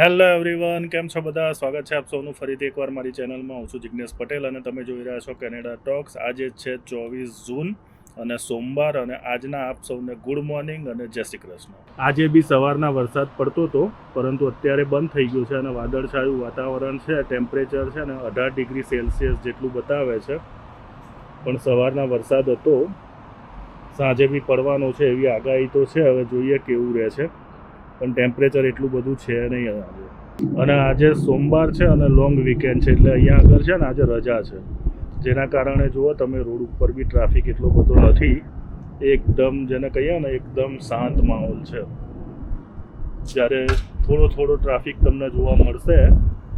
Hello everyone કેમ છો બધા? સ્વાગત છે આપ સૌનું ફરીથી એકવાર મારી ચેનલમાં. હું છું જિજ્ઞેશ પટેલ અને તમે જોઈ રહ્યા છો કેનેડા ટોક્સ આજે છે ચોવીસ જૂન અને સોમવાર અને આજના આપ સૌને ગુડ મોર્નિંગ અને જય શ્રી કૃષ્ણ. આજે બી સવારના વરસાદ પડતો હતો પરંતુ અત્યારે બંધ થઈ ગયું છે અને વાદળછાયું વાતાવરણ છે ટેમ્પરેચર છે ને અઢાર ડિગ્રી સેલ્સિયસ જેટલું બતાવે છે. પણ સવારના વરસાદ હતો. સાંજે બી પડવાનો છે એવી આગાહી તો છે, હવે જોઈએ કેવું રહે છે. પણ ટેમ્પરેચર એટલું બધું છે નહીં આજે અને આજે સોમવાર છે અને લોંગ વીકેન્ડ છે, એટલે અહીંયા આગળ છે ને આજે રજા છે. જેના કારણે જુઓ તમે રોડ ઉપર બી ટ્રાફિક એટલો બધો નથી. એકદમ જેને કહીએ ને, એકદમ શાંત માહોલ છે. જ્યારે થોડો થોડો ટ્રાફિક તમને જોવા મળશે,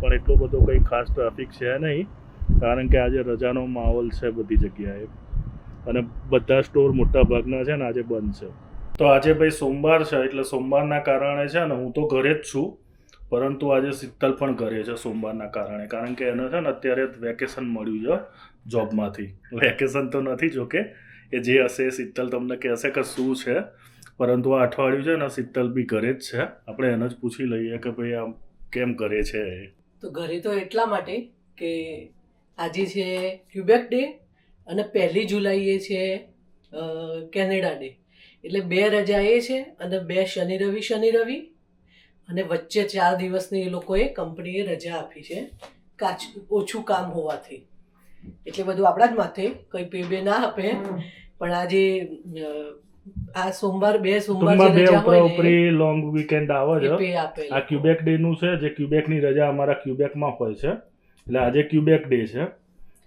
પણ એટલો બધો કંઈ ખાસ ટ્રાફિક છે નહીં, કારણ કે આજે રજાનો માહોલ છે બધી જગ્યાએ. અને બધા સ્ટોર મોટા ભાગના છે ને આજે બંધ છે. તો આજે ભાઈ સોમવાર છે, એટલે સોમવારના કારણે છે ને હું તો ઘરે જ છું, પરંતુ આજે શીતલ પણ ઘરે છે સોમવારના કારણે. કારણ કે એને છે ને અત્યારે વેકેશન મળ્યું છે જોબમાંથી. વેકેશન તો નથી જોકે એ જે હશે શીતલ તમને કહેશે કે શું છે. પરંતુ આ અઠવાડિયું છે ને શીતલ બી ઘરે જ છે. આપણે એને જ પૂછી લઈએ કે ભાઈ આમ કેમ કરે છે તો ઘરે તો એટલા માટે કે આજે છે ક્યુબેક ડે અને પહેલી જુલાઈએ છે કેનેડા ડે એટલે બે રજા એ છે અને બે શનિ રવિ શનિ રવિ. અને વચ્ચે ચાર દિવસની એ લોકોએ કંપનીએ રજા આપી છે. કાચ ઓછું કામ હોવાથી. એટલે બધું આપણા જ માથે. કંઈ પે બે ના આપે. પણ આજે આ સોમવાર બે સોમવાર બે ઉપરા ઉપરી લોંગ વીકેન્ડ આવે છે. આ ક્યુબેક ડે નું છે જે ક્યુબેકની રજા અમારા ક્યુબેકમાં હોય છે. એટલે આજે ક્યુબેક ડે છે.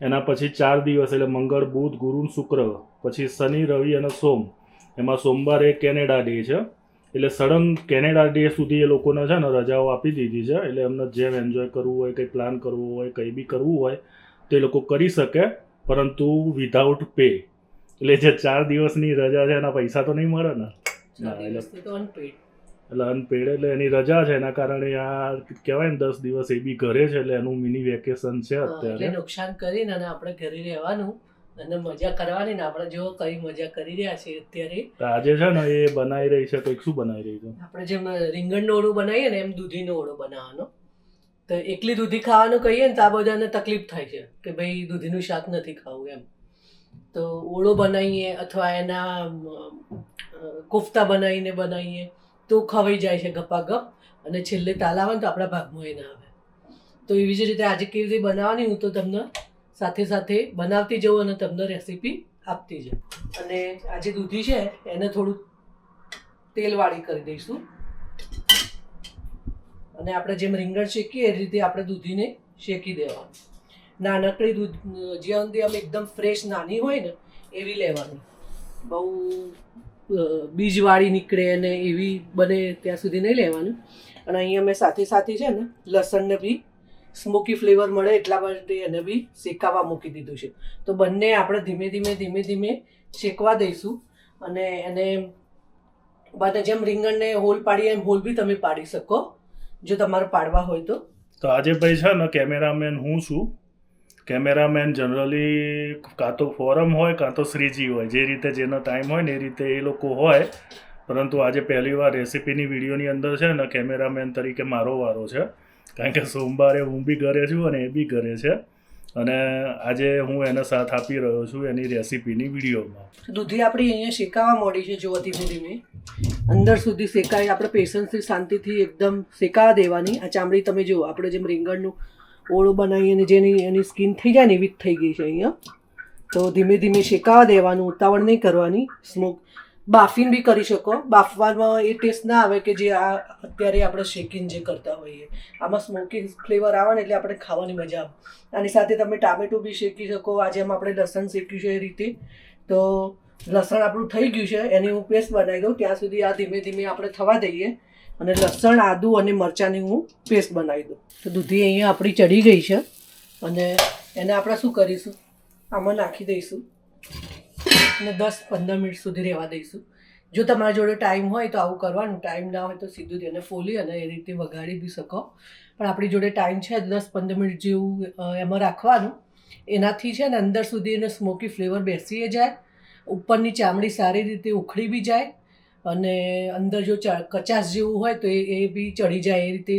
એના પછી ચાર દિવસ એટલે મંગળ બુધ ગુરુ શુક્ર. પછી શનિ રવિ અને સોમ. એમાં સોમવારે કેનેડા ડે છે. એટલે સડન કેનેડા ડે સુધી એ લોકોને છે ને રજાઓ આપી દીધી છે. એટલે એમને જેમ એન્જોય કરવું હોય કંઈ પ્લાન કરવું હોય કંઈ બી કરવું હોય તે લોકો કરી શકે પરંતુ વિધાઉટ પે એટલે જે ચાર દિવસની રજા છે એના પૈસા તો નહીં મળે ને? એટલે અનપેડ એટલે એની રજા છે એના કારણે આ કહેવાય ને દસ દિવસ એ બી ઘરે છે એટલે એનું મિની વેકેશન છે અત્યારે. નુકસાન કરીને આપણે ઘરે રહેવાનું. અને મજા કરવાની ને આપણે જો કઈ મજા કરી રહ્યા છીએ અત્યારે. આજે છે ને એ બનાવી રહી છે કંઈક શું બનાવી રહી છે? આપણે જેમ રીંગણનો ઓળો બનાવીએ ને એમ દૂધીનો ઓળો બનાવવાનો. તો એકલી દૂધી ખાવાનું કહીએ ને તો આ બધાને તકલીફ થાય છે કે ભાઈ દૂધીનું શાક નથી ખાવું એમ. તો ઓળો બનાવીએ અથવા એના કોફતા બનાવીને બનાવીએ તો ખવાઈ જાય છે ગપાગપ. અને છેલ્લે તાલ આવે ને તો આપણા ભાગમાં એ ના આવે. તો એવી જ રીતે આજે કેવી રીતે બનાવવાની હું તો તમને સાથે સાથે બનાવતી જવું અને તમને રેસીપી આપતી જાઉં અને આ જે દૂધી છે, એને થોડું તેલવાળી કરી દઈશું. અને આપણે જેમ રીંગણ શેકીએ, એ રીતે આપણે દૂધીને શેકી દેવાનું. નાનકડી દૂધ જ્યાં સુધી આમ એકદમ ફ્રેશ નાની હોય ને, એવી લેવાની. બહુ બીજવાળી નીકળે અને એવી બને ત્યાં સુધી નહીં લેવાનું. અને અહીંયા મેં સાથે સાથે છે ને, લસણને બી સ્મોકી ફ્લેવર મળે એટલા માટે એને બી શેકાવા મૂકી દીધું છે. તો બંને આપણે ધીમે ધીમે ધીમે ધીમે શેકવા દઈશું અને એને બાદ જેમ રીંગણને હોલ પાડીએ એમ હોલ બી તમે પાડી શકો, જો તમારે પાડવા હોય તો. તો આજે ભાઈ છે ને કેમેરામેન હું છું. કેમેરામેન જનરલી કાં તો ફોરમ હોય, કાં તો શ્રીજી હોય. જે રીતે જેનો ટાઈમ હોય ને એ રીતે એ લોકો હોય. પરંતુ આજે પહેલી વાર રેસીપીની વિડીયોની અંદર છે ને કેમેરામેન તરીકે મારો વારો છે. કારણ કે સોમવારે હું બી ઘરે છું અને એ બી ઘરે છે. અને આજે હું એને સાથ આપી રહ્યો છું એની રેસીપીની વિડીયોમાં. દૂધી આપણી અહીંયા શેકાવા મળી છે જો ધીમે ધીમે. અંદર સુધી શેકાય, આપણે પેશન્સથી શાંતિથી એકદમ શેકાવા દેવાની. આ ચામડી તમે જુઓ, આપણે જેમ રીંગણનું ઓળો બનાવીએ અને જેની એની સ્કિન થઈ જાય ને એવી થઈ ગઈ છે અહીંયા. તો ધીમે ધીમે શેકાવા દેવાનું, ઉતાવળ નહીં કરવાની. સ્મોક બાફીને બી કરી શકો. બાફવામાં એ ટેસ્ટ ના આવે કે જે આ અત્યારે આપણે શેકીને જે કરતા હોઈએ. આમાં સ્મોકી ફ્લેવર આવે ને એટલે આપણે ખાવાની મજા આવે. આની સાથે તમે ટામેટું બી શેકી શકો. આજે એમ આપણે લસણ શેક્યું છે એ રીતે. તો લસણ આપણું થઈ ગયું છે. એની હું પેસ્ટ બનાવી દઉં. ત્યાં સુધી આ ધીમે ધીમે આપણે થવા દઈએ. અને લસણ, આદું અને મરચાંની હું પેસ્ટ બનાવી દઉં. તો દૂધી અહીંયા આપણી ચડી ગઈ છે. અને એને આપણે શું કરીશું? આમાં નાખી દઈશું. અને દસ પંદર મિનિટ સુધી રહેવા દઈશું. જો તમારી જોડે ટાઈમ હોય તો આવું કરવાનું. ટાઈમ ના હોય તો સીધું તેને ફોલી અને એ રીતે વગાડી બી શકો. પણ આપણી જોડે ટાઈમ છે દસ પંદર મિનિટ જેવું એમાં રાખવાનું. એનાથી છે ને અંદર સુધી એને સ્મોકી ફ્લેવર બેસી જાય. ઉપરની ચામડી સારી રીતે ઉખડી બી જાય. અને અંદર જો કચાસ જેવું હોય તો એ એ બી ચડી જાય, એ રીતે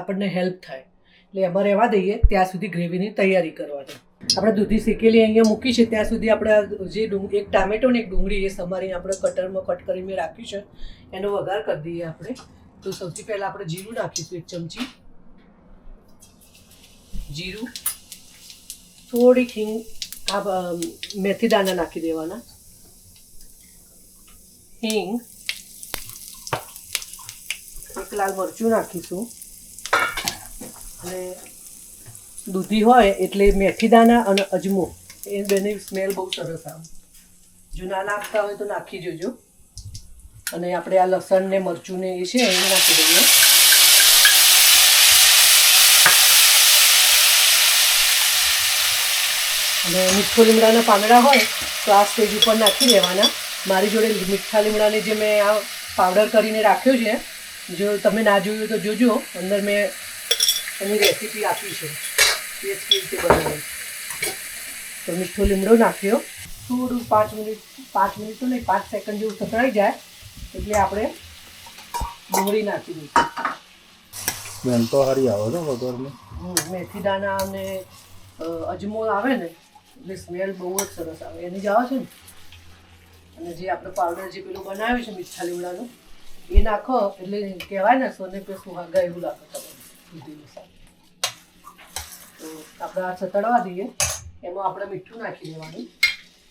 આપણને હેલ્પ થાય. એટલે એમાં રહેવા દઈએ. ત્યાં સુધી ગ્રેવીની તૈયારી કરવાની. આપણે દૂધી શેકેલી અહીંયા મૂકી છે, ત્યાં સુધી આપણે જે એક ટામેટો ને એક ડુંગળી એ સમારી આપણે કટરમાં કટ કરીને મેં રાખ્યું છે. એનો વઘાર કરી દઈએ આપણે. તો સૌથી પહેલાં આપણે જીરું નાખીશું એક ચમચી. જીરું. થોડીક હિંગ, આ મેથી દાણા નાખી દેવાના. હિંગ. એક લાલ મરચું નાખીશું. અને દૂધી હોય એટલે મેથીદાના અને અજમો. એ બેની સ્મેલ બહુ સરસ આવે. જો ના નાખતા હોય તો નાખી જોજો અને આપણે આ લસણ ને મરચું ને એ છે એ નાખી દઈએ. અને મીઠો લીમડાના પાંદડા હોય તો આ સ્ટેજ ઉપર નાખી દેવાના. મારી જોડે મીઠા લીમડાની જે મેં આ પાવડર કરીને રાખ્યો છે, જો તમે ના જોયું તો જોજો. અંદર મેં એની રેસીપી આપી છે. રીતે બનાવી? તો મીઠો લીમડો નાખ્યો. થોડું પાંચ મિનિટ પાંચ મિનિટ તો નહીં પાંચ સેકન્ડ જેવું સતળાઈ જાય. એટલે આપણે ડુંગળી નાખી દઈશું. બેન તો સારી આવે છે વગરની મેથી દાણા અને અજમો આવે ને એટલે સ્મેલ બહુ જ સરસ આવે. એની જ આવે છે ને? અને જે આપણે પાવડર જે પેલું બનાવ્યું છે મીઠા લીમડાનું એ નાખો એટલે કહેવાય ને સોને પે સુહાગા એવું લાગે શાક તો આપણે આ ચતડવા દઈએ. એમાં આપણે મીઠું નાખી દેવાનું.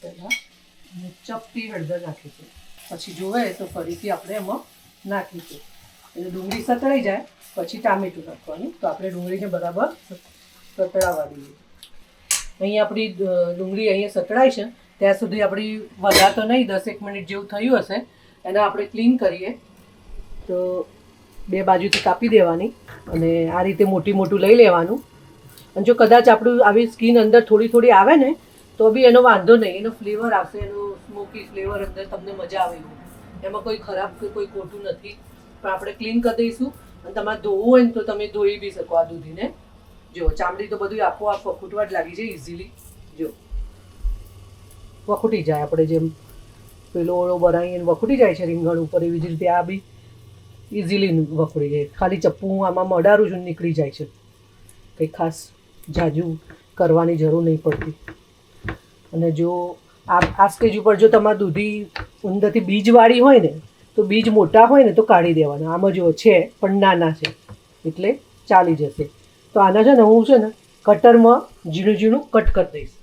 પહેલાં ચપટી હળદર નાખીશું પછી જોવે તો ફરીથી આપણે એમાં નાખીશું એટલે ડુંગળી સતળાઈ જાય, પછી ટામેટું નાખવાનું. તો આપણે ડુંગળીને બરાબર સતળાવવા દઈએ. અહીં આપણી ડુંગળી અહીંયા સતળાય છે. ત્યાં સુધી આપણી વધાર તો નહીં, દસેક મિનિટ જેવું થયું હશે. એને આપણે ક્લીન કરીએ. તો બે બાજુથી કાપી દેવાની અને આ રીતે મોટી મોટું લઈ લેવાનું. અને જો કદાચ આપણું આવી સ્કીન અંદર થોડી થોડી આવે ને, તો બી એનો વાંધો નહીં. એનો ફ્લેવર આવશે, એનો સ્મોકી ફ્લેવર અંદર તમને મજા આવે એમાં કોઈ ખરાબ કે કોઈ ખોટું નથી. પણ આપણે ક્લીન કરી દઈશું. અને તમારે ધોવું હોય ને તો તમે ધોઈ બી શકો આ દૂધીને. જો, ચામડી તો બધું આપોઆપ વખૂટવા જ લાગી જાય ઇઝીલી જો. વખૂટી જાય આપણે જેમ પેલો ઓળો બનાવીને વખૂટી જાય છે રીંગણ ઉપર, એવી જ રીતે આ બી ઇઝીલી વખૂટી જાય. ખાલી ચપ્પુ આમાં મડારું ને નીકળી જાય છે. કંઈ ખાસ જાજુ કરવાની જરૂર નહીં પડતી. અને જો આ આ સ્ટેજ ઉપર જો તમારે દૂધી અંદરથી બીજવાળી હોય ને, તો બીજ મોટા હોય ને, તો કાઢી દેવાના. આમાં જો છે, પણ નાના છે, એટલે ચાલી જશે. તો આના છે ને, હું છે ને, કટરમાં ઝીણું ઝીણું કટ કરી દઈશ.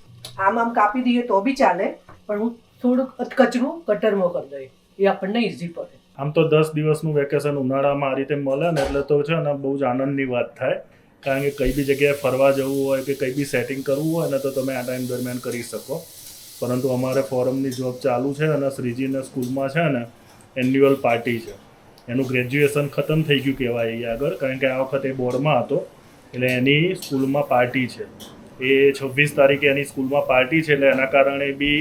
આમ આમ કાપી દઈએ તો બી ચાલે, પણ હું થોડુંક કચરું કટરમાં કરી દઈશ. એ આપણને ઇઝી પડે. આમ તો દસ દિવસનું વેકેશન ઉનાળામાં આ રીતે મળે ને, એટલે તો છે ને બહુ જ આનંદની વાત થાય. કારણ કે કઈ બી જગ્યાએ ફરવા જવું હોય કે કંઈ બી સેટિંગ કરવું હોય ને તો તમે આ ટાઈમ દરમિયાન કરી શકો. પરંતુ અમારે ફોરમની જોબ ચાલુ છે અને શ્રીજીના સ્કૂલમાં છે ને એન્યુઅલ પાર્ટી છે. એનું ગ્રેજ્યુએશન ખતમ થઈ ગયું કહેવાય એ આગળ, કારણ કે આ વખતે બોર્ડમાં હતો. એટલે એની સ્કૂલમાં પાર્ટી છે. એ છવ્વીસ તારીખે એની સ્કૂલમાં પાર્ટી છે એટલે એના કારણે બી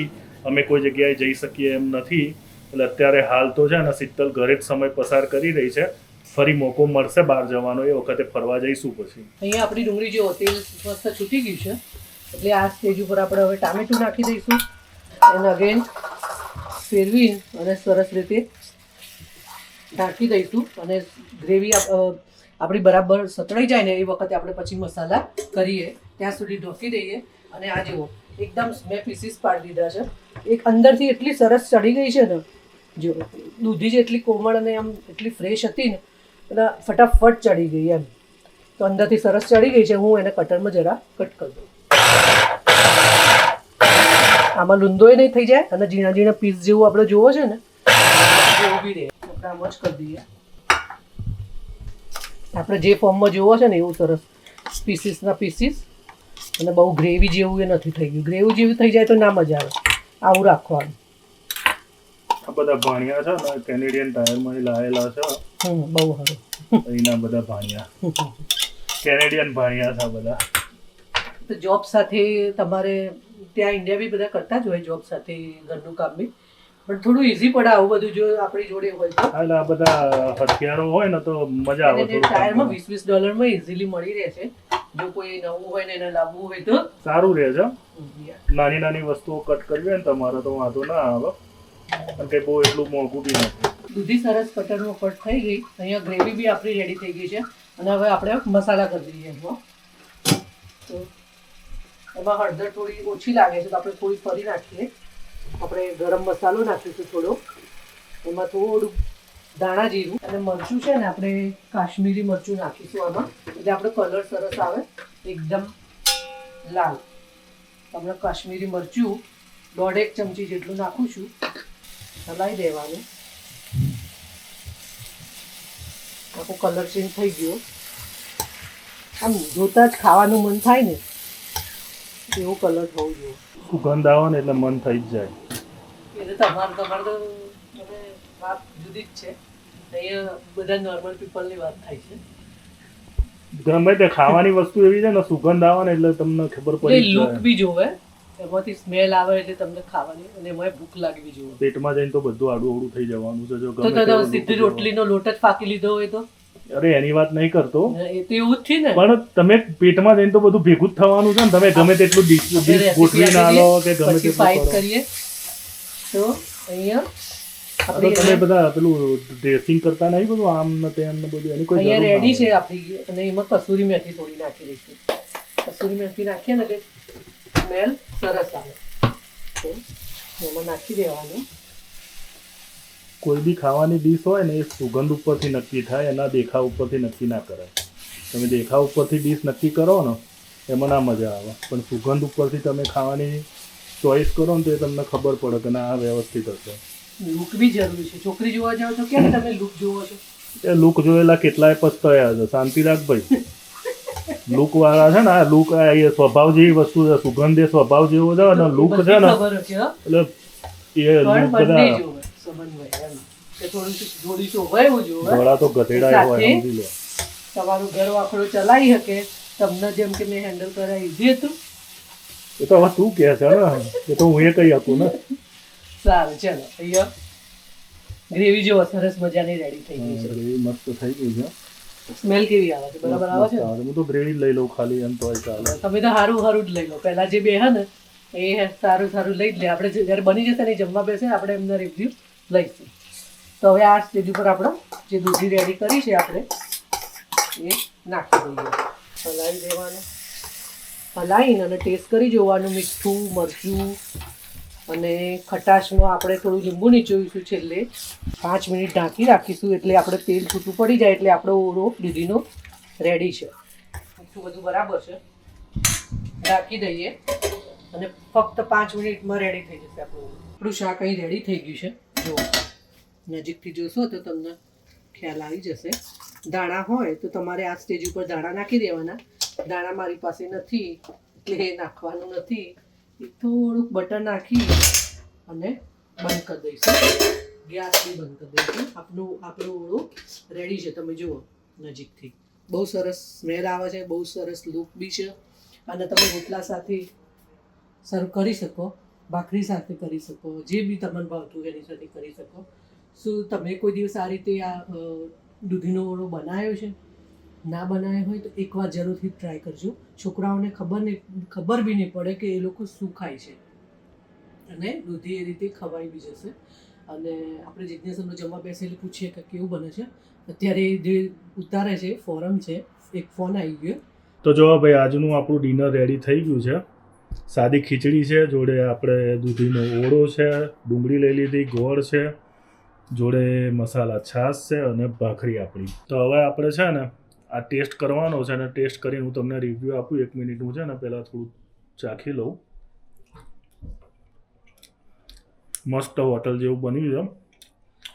અમે કોઈ જગ્યાએ જઈ શકીએ એમ નથી. એટલે અત્યારે હાલ તો છે ને શીતલ ઘરે જ સમય પસાર કરી રહી છે. ફરી મોકો મળશે બહાર જવાનો એ વખતે ફરવા જઈશું પછી. અહીંયા આપણી ડુંગળી જે હતી મસ્ત છૂટી ગઈ છે, એટલે આ સ્ટેજ ઉપર આપણે હવે ટામેટું નાખી દઈશું. એને અગેન ફેરવી અને સરસ રીતે ઢાંકી દઈશું અને ગ્રેવી આપણી બરાબર સતળાઈ જાય ને એ વખતે આપણે પછી મસાલા કરીએ. ત્યાં સુધી ઢોકી દઈએ અને આ જુઓ, એકદમ મેં પીસીસ પાડી દીધા છે. એક અંદરથી એટલી સરસ ચડી ગઈ છે ને જો દૂધી જ એટલી કોમળ અને આમ એટલી ફ્રેશ હતી ને એટલે ફટાફટ ચડી ગઈ એમ. તો અંદરથી સરસ ચડી ગઈ છે. હું એને કટરમાં જરા કટ કરી દઉં. આમાં લૂંદોય નહીં થઈ જાય અને ઝીણા ઝીણા પીસ જેવું આપણે જોવો છે ને બી રહે. આમ જ કરી દઈએ. આપણે જે ફોર્મમાં જોવો છે ને, એવું સરસ પીસીસના પીસીસ અને બહુ ગ્રેવી જેવું એ નથી થઈ ગયું. ગ્રેવી જેવું થઈ જાય તો ના મજા આવે. આવું રાખવાનું. આ બધા ભાણિયા છે ને કેનેડિયન ટાયરમાંથી લાવેલા છે. બહુ સારું. અહીંના બધા ભાણિયા. કેનેડિયન ભાણિયા છે બધા. તો જોબ સાથે તમારે ત્યાં ઇન્ડિયા બી બધા કરતા જ હોય જોબ સાથે ઘરનું કામ બી. પણ થોડું ઇઝી પડે આવું બધું જો આપણી જોડે હોય તો. હા, એટલે આ બધા હથિયારો હોય ને તો મજા આવે થોડું ટાયરમાં વીસ વીસ ડોલરમાં ઇઝીલી મળી રહે છે. જો કોઈ નવું હોય ને એને લાવવું હોય તો. સારું રહે છે. નાની નાની વસ્તુઓ કટ કરવી હોય ને તમારે તો વાંધો ના આવે. કારણ કે બહુ એટલું મોંઘું બી નથી. દૂધી સરસ કટરનો કટ થઈ ગઈ. અહીંયા ગ્રેવી બી આપણી રેડી થઈ ગઈ છે. અને હવે આપણે મસાલા કરી દઈએ એમાં તો એમાં હળદર થોડી ઓછી લાગે છે, તો આપણે થોડી ફરી નાખીએ. આપણે ગરમ મસાલો નાખીશું થોડો એમાં થોડું ધાણા જીરું અને મરચું છે ને, આપણે કાશ્મીરી મરચું નાખીશું આમાં. એટલે આપણો કલર સરસ આવે, એકદમ લાલ. આપણે કાશ્મીરી મરચું દોઢેક ચમચી જેટલું નાખું છું. હલાવી દેવાનું. આખો કલર ચેન્જ થઈ ગયો. આમ જોતા જ ખાવાનું મન થાય ને એવો કલર થવો જોઈએ. સુગંધ આવે ને એટલે મન થઈ જ જાય. એટલે તમારું તમારે તો વાત જુદી જ છે. અહીંયા બધા નોર્મલ પીપલની વાત થાય છે. ગમે તે ખાવાની વસ્તુ એવી છે ને સુગંધ આવે ને એટલે તમને ખબર પડે લુક બી જોવે. એમાંથી સ્મેલ આવે એટલે તમને ખાવાની અને એમાં ભૂખ લાગવી જોઈએ. પેટમાં જઈને તો બધું આડું અવડું થઈ જવાનું છે જો તો તો સીધી રોટલીનો લોટ જ ફાકી લીધો હોય તો? અરે એની વાત નહીં કરતો. એ તો એવું જ છે ને. પણ તમે પેટમાં જઈને તો બધું ભેગું જ થવાનું છે ને. તમે ગમે તેટલું ડીશ ડીશ ગોઠવી ના લો કે ગમે તેટલું ફાઈટ કરીએ. તો અહીંયા તો તમે બધા પેલું ડ્રેસિંગ કરતા નહીં બધું? આમ ને તેમ ને બધું? એની કોઈ અહીંયા રેડી છે આપણી અને એમાં કસૂરી મેથી થોડી નાખી દઈશું. કસૂરી મેથી નાખીએ ને એટલે સ્મેલ સરસ આવે એમાં નાખી દેવાનું. કોઈ બી ખાવાની ડીશ હોય ને એ સુગંધ ઉપરથી નક્કી થાય એના દેખાવ ઉપરથી નક્કી ના કરાય. તમે દેખાવ ઉપરથી ડીશ નક્કી કરો ને એમાં ના મજા આવે. પણ સુગંધ ઉપરથી તમે ખાવાની ચોઈસ કરો ને તો એ તમને ખબર પડે કે ના આ વ્યવસ્થિત હશે. લુક બી જરૂરી છે. છોકરી જોવા જાઓ છો કેમ તમે લુક જોવો છો? એ લુક જોયેલા કેટલાય પસ્તાયા છે શાંતિ રાખ ભાઈ. લુક વાળા છે ને આ લુક એ સ્વભાવ જેવી વસ્તુ છે સુગંધ એ સ્વભાવ જેવો છે અને લુક છે ને. એટલે એ લુક બધા ધોળા તો ગધેડા હોય સમજી લો. તમારું ઘર વાખડો ચલાવી શકે. તમને જેમ કે મેં હેન્ડલ કરાવી દીધું હતું. એ તો હવે તું કહે છે ને એ તો હું એ કહી શકું ને. સારું ચલો અહીંયા. ગ્રેવી જેવો સરસ મજાની રેડી થઈ ગઈ છે. ગ્રેવી મસ્ત થઈ ગઈ છે. સ્મેલ કેવી આવે છે? બરાબર આવે છે આવે. હું તો ગ્રેવી લઈ લઉં ખાલી એમ તો ચાલે. તમે તો સારું સારું જ લઈ લો. પહેલા જે બે હે ને એ સારું સારું લઈ જ લે. આપણે જ્યારે બની જશે ને જમવા બેસે આપણે એમના રિવ્યુ લઈશું. તો હવે આ સ્ટેજ ઉપર આપણે જે દૂધી રેડી કરી છે આપણે એ નાખી દઈએ. હલાવી દેવાનું. હલાવીને અને ટેસ્ટ કરી જોવાનું. મીઠું મરચું અને ખટાશમાં આપણે થોડું લીંબુ નીચોવીશું છેલ્લે. પાંચ મિનિટ ઢાંકી રાખીશું એટલે આપણે તેલ છૂટું પડી જાય એટલે આપણો ઓળો દૂધીનો રેડી છે. મીઠું બધું બરાબર છે. ઢાંકી દઈએ. અને ફક્ત પાંચ મિનિટમાં રેડી થઈ જશે આપણું. આપણું શાક અહીં રેડી થઈ ગયું છે. જો નજીકથી જોશો તો તમને ખ્યાલ આવી જશે. દાણા હોય તો તમારે આ સ્ટેજ ઉપર દાણા નાખી દેવાના. દાણા મારી પાસે નથી, એટલે નાખવાનું નથી. થોડુંક બટર નાખી અને બંધ કરી દઈશું ગેસ બી બંધ કરી દઈશું આપણું આપણું ઓળું રેડી છે. તમે જુઓ નજીકથી. બહુ સરસ સ્મેલ આવે છે, બહુ સરસ લુક બી છે. અને તમે રોટલા સાથે સર્વ કરી શકો, ભાખરી સાથે કરી શકો, જે બી તમને ભાવતું એની સાથે કરી શકો. શું તમે કોઈ દિવસ આ રીતે આ દૂધીનો ઓળો બનાવ્યો છે? ના બનાવ્યા હોય તો એકવાર જરૂરથી ટ્રાય કરજો. છોકરાઓને ખબર નહીં ખબર બી નહીં પડે કે એ લોકો શું ખાય છે. અને દૂધી એ રીતે ખવાઈ બી જશે. અને આપણે જિજ્ઞાસાનું જમવા બેસેલી પૂછીએ કે કેવું બને છે. અત્યારે જે ઉતારે છે ફોરમ છે, એક ફોન આવી ગયો. તો જો ભાઈ, આજનું આપણું ડિનર રેડી થઈ ગયું છે. સાદી ખીચડી છે, જોડે આપણે દૂધીનો ઓળો છે, ડુંગળી લઈ લીધી, ગોળ છે, જોડે મસાલા છાશ છે અને ભાખરી આપણી. તો હવે આપણે છે ને આ ટેસ્ટ કરવાનો છે અને ટેસ્ટ કરીને હું તમને રિવ્યૂ આપું એક મિનિટ હું છે ને પહેલાં થોડું ચાખી લઉં. મસ્ત હોટલ જેવું બન્યું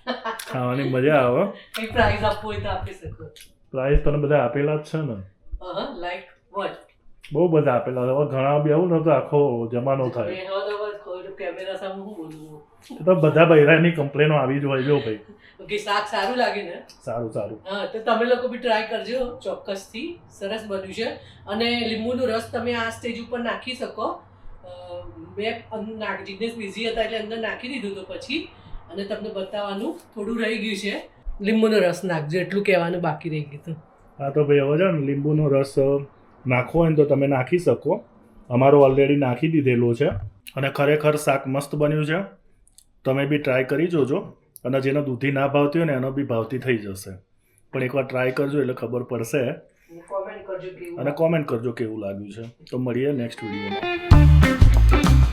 છે ખાવાની મજા આવે. પ્રાઇસ આપવો હોય તો આપી શકો. પ્રાઇસ તને બધા આપેલા જ છે ને? લાઈક વોટ બહુ બધા આપેલા હવે ઘણા બી આવું ને તો આખો જમાનો થાય. તો કેમેરા સામે હું બોલું? તો બધા બૈરાની કમ્પ્લેનો આવી જ હોય જો ભાઈ. કે શાક સારું લાગે ને? સારું સારું. હા તો તમે લોકો બી ટ્રાય કરજો ચોક્કસથી. સરસ બન્યું છે. અને લીંબુનો રસ તમે આ સ્ટેજ ઉપર નાખી શકો. મેં જિગ્નેશ બિઝી હતા એટલે અંદર નાખી દીધું તો પછી. અને તમને બતાવવાનું થોડું રહી ગયું છે. લીંબુનો રસ નાખજો એટલું કહેવાનું બાકી રહી ગયું હતું. હા તો ભાઈ હવે છે ને લીંબુનો રસ નાખવો હોય ને તો તમે નાખી શકો. અમારો ઓલરેડી નાખી દીધેલો છે. અને ખરેખર શાક મસ્ત બન્યું છે. તમે બી ટ્રાય કરી જોજો. અને જેનો દૂધી ના ભાવતી હોય ને એનો બી ભાવતી થઈ જશે. પણ એકવાર ટ્રાય કરજો એટલે ખબર પડશે. અને કોમેન્ટ કરજો કેવું લાગ્યું છે. તો મળીએ નેક્સ્ટ વિડીયોમાં